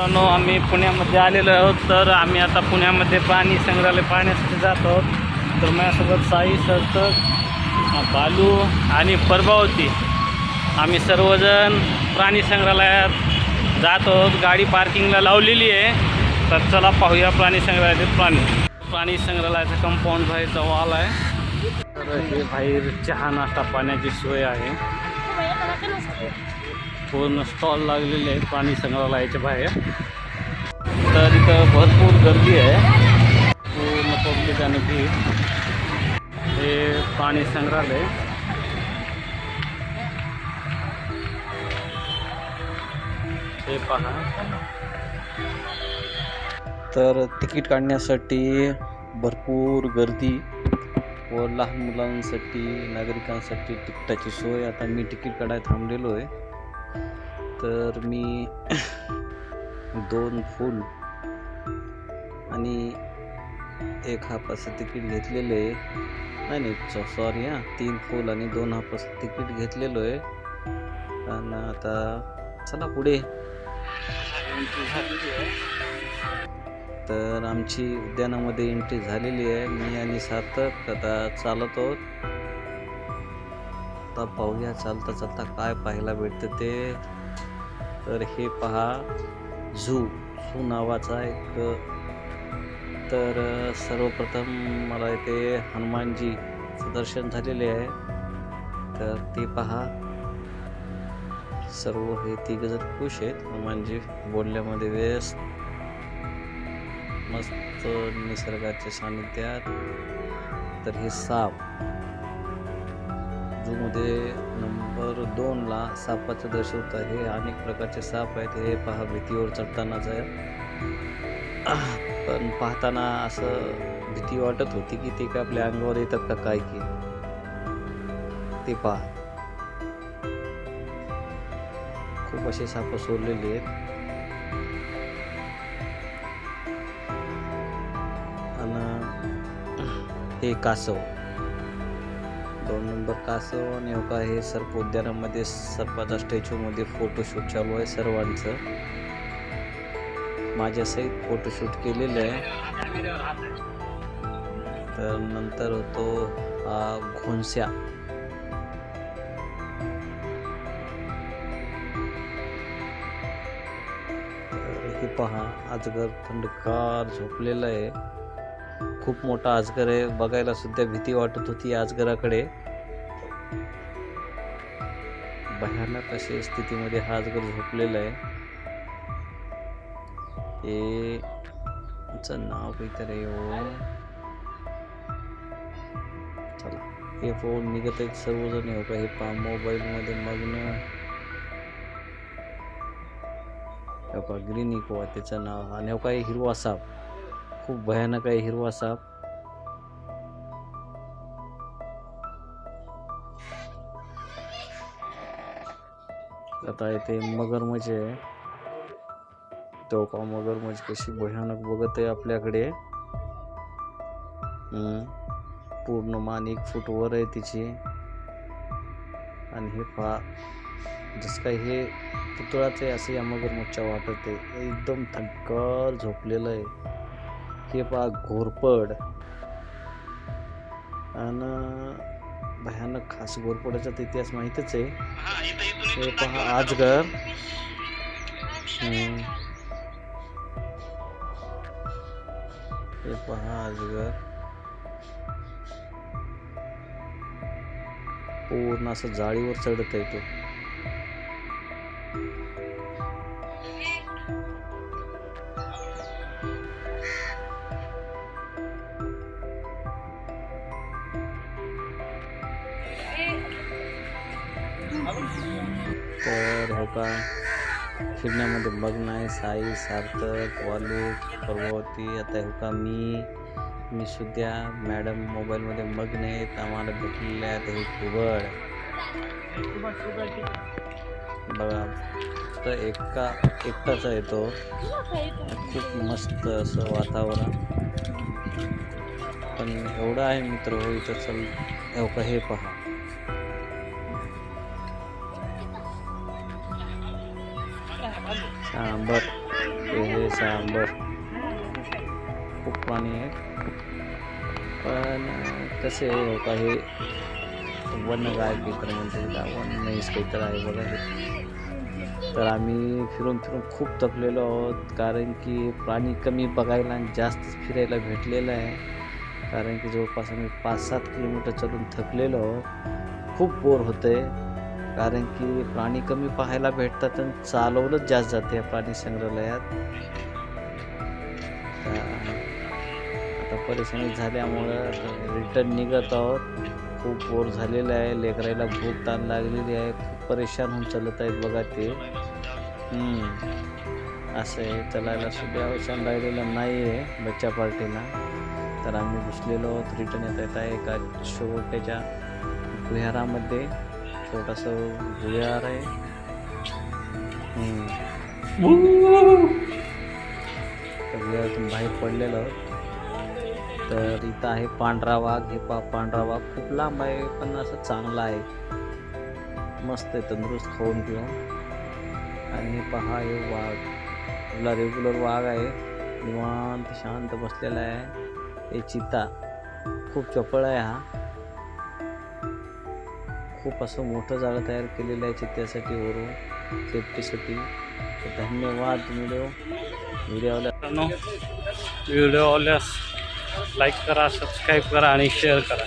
मित्रांनो आम्ही पुण्यामध्ये आलेलो आहोत. तर आम्ही आता पुण्यामध्ये प्राणी संग्रहालय पाहण्यासाठी जात आहोत. तर माझ्यासोबत साई सरतक बालू आणि परभावती आम्ही सर्वजण प्राणी संग्रहालयात जात आहोत. गाडी पार्किंगला लावलेली आहे. तर चला पाहूया प्राणी संग्रहालयातील प्राणी प्राणी संग्रहालयाचा कंपाऊंड बाहेरचा वॉल आहे. तर हे बाहेर चहा नाश्ता पाण्याची सोय आहे. पूर्ण स्टॉल लागलेले आहेत पाणी संग्रहालयाच्या बाहेर. तर इथं भरपूर गर्दी आहे. पूर्ण पब्लिक आणि भीड. हे पाणी संग्रहालय. हे पहा. तर तिकीट काढण्यासाठी भरपूर गर्दी व लहान मुलांसाठी नागरिकांसाठी तिकिटाची सोय. आता मी तिकीट काढायला थांबलेलो आहे. तर मी दोन फुल आणि एक हापाचं तिकीट घेतलेलं आहे. नाही नाही सॉरी हां तीन फुल आणि दोन हापाचं तिकीट घेतलेलो आहे. आणि आता चला पुढे. तर आमची उद्यानामध्ये एंट्री झालेली आहे मी आणि सार्थक. आता चालत आहोत. आता पाहूया चालता चालता काय पाहायला भेटतं ते. तर हे पहा झू झू नावाचा एक तर सर्वप्रथम मला इथे हनुमानजीचं दर्शन झालेले आहे. तर ते पहा. सर्व हे तिघ जर खुश आहेत. हनुमानजी बोलण्यामध्ये व्यस्त मस्त निसर्गाच्या सानिध्यात. तर हे साप जूमध्ये नंबर दोनला सापाचं दर्शवत आहे. अनेक प्रकारचे साप आहेत. हे पहा भीतीवर चढतानाच आहे पण पाहताना असं भीती वाटत होती की ते काय आपल्या अंगावर येतात का काय की. ते पहा. खूप असे साप सोडलेले आहेत. आणि हे कासव. दोन नंबर कासव हो, आणि हो हे सर्प उद्यानामध्ये सर्पाच्या स्टॅच्यूमध्ये फोटोशूट चालू आहे सर्वांचं. माझ्यासहित फोटोशूट केलेलं आहे. तर नंतर होतो हा घोंस्या हे पहा आजगर थंडकार झोपलेलं आहे. खूप मोठा अजगर आहे. बघायला सुद्धा भीती वाटत होती या अजगराकडे. भयानक अशी स्थितीमध्ये हा अजगर झोपलेला आहे. हे नाव काहीतरी हो. चला हे फोन निघत आहेत सर्वजण. हो का हे पहा मोबाईलमध्ये मग्न. का ग्रीन इको त्याचं नाव. आणि हो काय हिरवा साप. खूप भयानक आहे हिरवा साप. आता इथे मगरमच्छ आहे. तो का मगरमच्छ कशी भयानक बघत आहे आपल्याकडे. हम्म. पूर्ण मान एक फूट वर आहे तिची. आणि हे पहा जसं काय हे पुतळाच आहे असं या मगरमच्छा वाटत आहे. एकदम थंडकर झोपलेलं आहे. हे पहा घोरपड. आणि भयानक खास घोरपडाचा तर इतिहास माहीतच आहे. हे पहा आजगर. हे पहा आजगर. पूर्ण असं जाळीवर चढत आहे तो. तर हो का फिरण्यामध्ये मग्न आहे साई सार्थक वालू पर्वती आता हो का मी मी सुद्धा मॅडम मोबाईलमध्ये मग्न आहेत आम्हाला भेटलेले आहेत हे कुबड. बघा तर एका एकटाच आहे तो. खूप मस्त असं वातावरण. पण एवढं आहे मित्र हो इथं चल हो हे पहा. सांबर. हे सांबर. खूप पाणी आहेत पण कसे आहे का हे वन काय काहीतरी म्हणते का वन म्हैस काहीतरी आहे बघा तर आम्ही फिरून फिरून खूप थकलेलो आहोत. कारण की प्राणी कमी बघायला आणि जास्त फिरायला भेटलेलं आहे. कारण की जवळपास आम्ही पाच सात किलोमीटर चालून थकलेलो आहोत. खूप बोर होतं आहे कारण की प्राणी कमी पाहायला भेटतात आणि चालवलंच जास्त जाते या प्राणी संग्रहालयात. आता परेशानी झाल्यामुळं रिटर्न निघत आहोत. खूप बोर झालेलं आहे. लेकरायला भूक ताण लागलेली आहे. खूप परेशान होऊन चालत आहेत बघा ते. असं आहे. चलायला सुद्धा अवसान राहिलेलं नाही आहे बच्चा पार्टीला. तर आम्ही घुसलेलो आहोत. रिटर्न येता आहे एका छोट्याच्या विहारामध्ये छोटस भुयार आहे. भुयारातून बाहेर पडलेलं. तर इथं आहे पांढरा वाघ. हे पा पांढरा वाघ खूप लांब आहे पण असं चांगला आहे. मस्त आहे तंदुरुस्त खाऊन पिऊन. आणि हे पहा हे वाघ. आपला रेग्युलर वाघ आहे. निवांत शांत बसलेला आहे. हे चिता. खूप चपळ आहे हा. खूप असं मोठं जागा तयार केलेलं आहे चित्त्यासाठी वरून सेफ्टीसाठी. धन्यवाद व्हिडिओ. व्हिडिओ व्हिडिओ आवडल्यास लाईक करा सबस्क्राईब करा आणि शेअर करा.